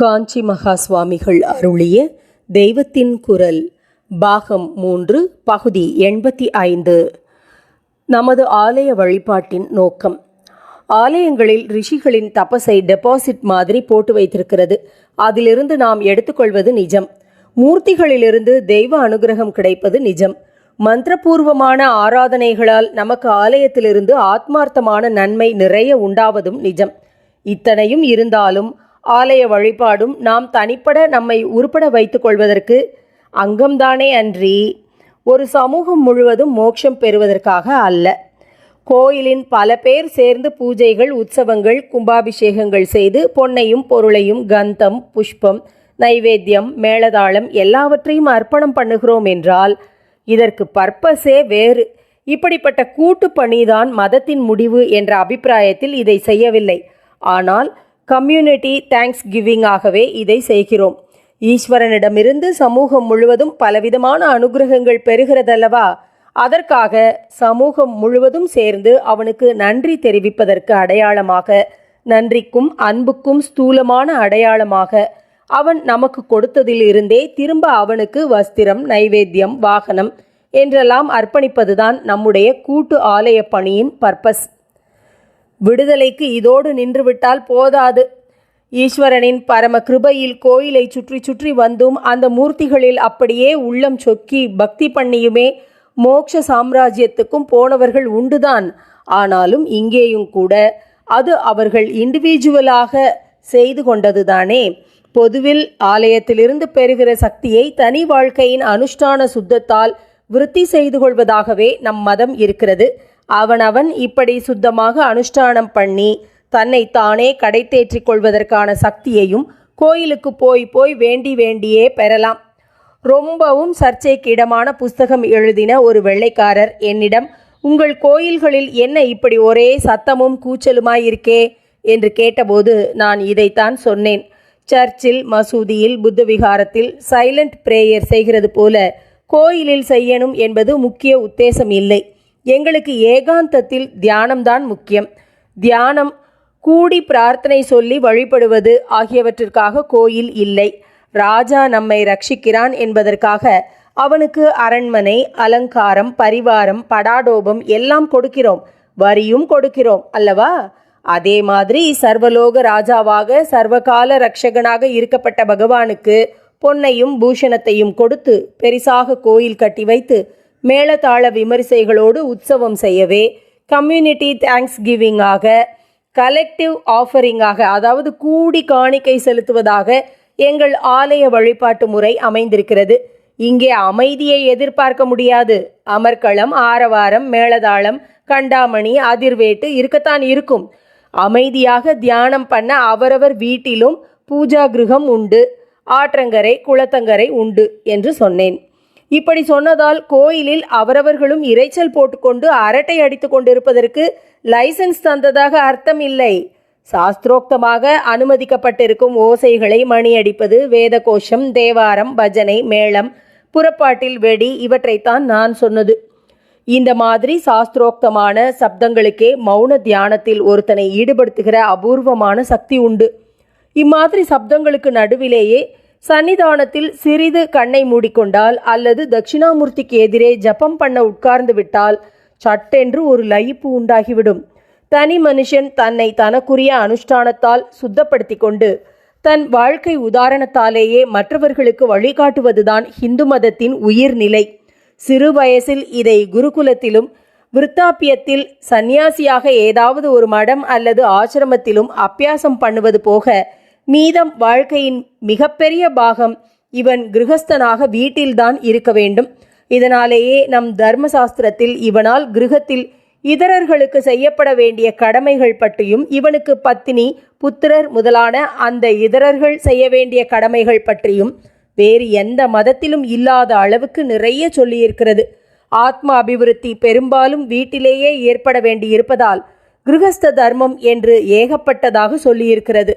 காஞ்சி மகா சுவாமிகள் அருளிய தெய்வத்தின் குரல் பாகம் மூன்று பகுதி எண்பத்தி ஐந்து. நமது ஆலய வழிபாட்டின் நோக்கம். ஆலயங்களில் ரிஷிகளின் தபஸை டெபாசிட் மாதிரி போட்டு வைத்திருக்கிறது. அதிலிருந்து நாம் எடுத்துக்கொள்வது நிஜம். மூர்த்திகளிலிருந்து தெய்வ அனுகிரகம் கிடைப்பது நிஜம். மந்திரபூர்வமான ஆராதனைகளால் நமக்கு ஆலயத்திலிருந்து ஆத்மார்த்தமான நன்மை நிறைய உண்டாவதும் நிஜம். இத்தனையும் இருந்தாலும் ஆலய வழிபாடும் நாம் தனிப்பட நம்மை உருப்பட வைத்து கொள்வதற்கு அங்கம்தானே அன்றி ஒரு சமூகம் முழுவதும் மோட்சம் பெறுவதற்காக அல்ல. கோயிலின் பல பேர் சேர்ந்து பூஜைகள் உற்சவங்கள் கும்பாபிஷேகங்கள் செய்து பொன்னையும் பொருளையும் கந்தம் புஷ்பம் நைவேத்தியம் மேளதாளம் எல்லாவற்றையும் அர்ப்பணம் பண்ணுகிறோம் என்றால் இதற்கு பர்பஸே வேறு. இப்படிப்பட்ட கூட்டு பணிதான் மதத்தின் முடிவு என்ற அபிப்பிராயத்தில் இதை செய்யவில்லை. ஆனால் கம்யூனிட்டி தேங்க்ஸ் கிவிங்காகவே இதை செய்கிறோம். ஈஸ்வரனிடமிருந்து சமூகம் முழுவதும் பலவிதமான அனுகிரகங்கள் பெறுகிறதல்லவா? அதற்காக சமூகம் முழுவதும் சேர்ந்து அவனுக்கு நன்றி தெரிவிப்பதற்கு அடையாளமாக நன்றிக்கும் அன்புக்கும் ஸ்தூலமான அடையாளமாக அவன் நமக்கு கொடுத்ததிலிருந்தே திரும்ப அவனுக்கு வஸ்திரம் நைவேத்தியம் வாகனம் என்றெல்லாம் அர்ப்பணிப்பதுதான் நம்முடைய கூட்டு ஆலய பணியின் பர்பஸ். விடுதலைக்கு இதோடு நின்றுவிட்டால் போதாது. ஈஸ்வரனின் பரம கிருபையில் கோயிலை சுற்றி சுற்றி வந்தும் அந்த மூர்த்திகளில் அப்படியே உள்ளம் சொக்கி பக்தி பண்ணியுமே மோட்ச சாம்ராஜ்யத்துக்கும் போனவர்கள் உண்டுதான். ஆனாலும் இங்கேயும் கூட அது அவர்கள் இண்டிவிஜுவலாக செய்து கொண்டதுதானே. பொதுவில் ஆலயத்திலிருந்து பெறுகிற சக்தியை தனி வாழ்க்கையின் அனுஷ்டான சுத்தத்தால் விருத்தி செய்து கொள்வதாகவே நம் மதம் இருக்கிறது. அவனவன் இப்படி சுத்தமாக அனுஷ்டானம் பண்ணி தன்னை தானே கடை தேற்றிக் கொள்வதற்கான சக்தியையும் கோயிலுக்கு போய் போய் வேண்டி வேண்டியே பெறலாம். ரொம்பவும் சர்ச்சைக்கிடமான புஸ்தகம் எழுதின ஒரு வெள்ளைக்காரர் என்னிடம் உங்கள் கோயில்களில் என்ன இப்படி ஒரே சத்தமும் கூச்சலுமாயிருக்கே? என்று கேட்டபோது நான் இதைத்தான் சொன்னேன். சர்ச்சில் மசூதியில் புத்த விகாரத்தில் சைலண்ட் பிரேயர் செய்கிறது போல கோயிலில் செய்யணும் என்பது முக்கிய உத்தேசம் இல்லை. எங்களுக்கு ஏகாந்தத்தில் தியானம்தான் முக்கியம். தியானம் கூடி பிரார்த்தனை சொல்லி வழிபடுவது ஆகியவற்றிற்காக கோயில் இல்லை. ராஜா நம்மை ரட்சிக்கிறான் என்பதற்காக அவனுக்கு அரண்மனை அலங்காரம் பரிவாரம் படாடோபம் எல்லாம் கொடுக்கிறோம். வரியும் கொடுக்கிறோம் அல்லவா? அதே மாதிரி சர்வலோக ராஜாவாக சர்வகால ரட்சகனாக இருக்கப்பட்ட பகவானுக்கு பொன்னையும் பூஷணத்தையும் கொடுத்து பெரிசாக கோயில் கட்டி வைத்து மேளதாள விமரிசைகளோடு உற்சவம் செய்யவே கம்யூனிட்டி தேங்க்ஸ் கிவிங்காக கலெக்டிவ் ஆஃபரிங்காக அதாவது கூடி காணிக்கை செலுத்துவதாக எங்கள் ஆலய வழிபாட்டு முறை அமைந்திருக்கிறது. இங்கே அமைதியை எதிர்பார்க்க முடியாது. அமர்க்களம் ஆரவாரம் மேளதாளம் கண்டாமணி அதிர்வேட்டு இருக்கத்தான் இருக்கும். அமைதியாக தியானம் பண்ண அவரவர் வீட்டிலும் பூஜா கிருகம் உண்டு. ஆற்றங்கரை குளத்தங்கரை உண்டு என்று சொன்னேன். இப்படி சொன்னதால் கோயிலில் அவரவர்களும் இரைச்சல் போட்டுக்கொண்டு அரட்டை அடித்து கொண்டிருப்பதற்கு லைசன்ஸ் தந்ததாக அர்த்தம் இல்லை சாஸ்திரோக்தமாக அனுமதிக்கப்பட்டிருக்கும் ஓசைகளை மணியடிப்பது வேத கோஷம் தேவாரம் பஜனை மேளம் புறப்பாட்டில் வெடி இவற்றைத்தான் நான் சொன்னது. இந்த மாதிரி சாஸ்திரோக்தமான சப்தங்களுக்கே மௌன தியானத்தில் ஒருத்தனை ஈடுபடுத்துகிற அபூர்வமான சக்தி உண்டு. இம்மாதிரி சப்தங்களுக்கு நடுவிலேயே சன்னிதானத்தில் சிறிது கண்ணை மூடிக்கொண்டால் அல்லது தட்சிணாமூர்த்திக்கு எதிரே ஜபம் பண்ண உட்கார்ந்து விட்டால் சட்டென்று ஒரு லயிப்பு உண்டாகிவிடும். தனி மனுஷன் தன்னை தனக்குரிய அனுஷ்டானத்தால் சுத்தப்படுத்தி கொண்டு தன் வாழ்க்கை உதாரணத்தாலேயே மற்றவர்களுக்கு வழிகாட்டுவதுதான் இந்து மதத்தின் உயிர்நிலை. சிறு வயசில் இதை குருகுலத்திலும் விருத்தாப்பியத்தில் சந்நியாசியாக ஏதாவது ஒரு மடம் அல்லது ஆசிரமத்திலும் அப்பியாசம் பண்ணுவது போக மீதம் வாழ்க்கையின் மிகப்பெரிய பாகம் இவன் கிரகஸ்தனாக வீட்டில்தான் இருக்க வேண்டும். இதனாலேயே நம் தர்மசாஸ்திரத்தில் இவனால் கிருகத்தில் இதரர்களுக்கு செய்யப்பட வேண்டிய கடமைகள் பற்றியும் இவனுக்கு பத்தினி புத்திரர் முதலான அந்த இதரர்கள் செய்ய வேண்டிய கடமைகள் பற்றியும் வேறு எந்த மதத்திலும் இல்லாத அளவுக்கு நிறைய சொல்லியிருக்கிறது. ஆத்ம அபிவிருத்தி பெரும்பாலும் வீட்டிலேயே ஏற்பட வேண்டியிருப்பதால் கிருகஸ்த தர்மம் என்று ஏகப்பட்டதாக சொல்லியிருக்கிறது.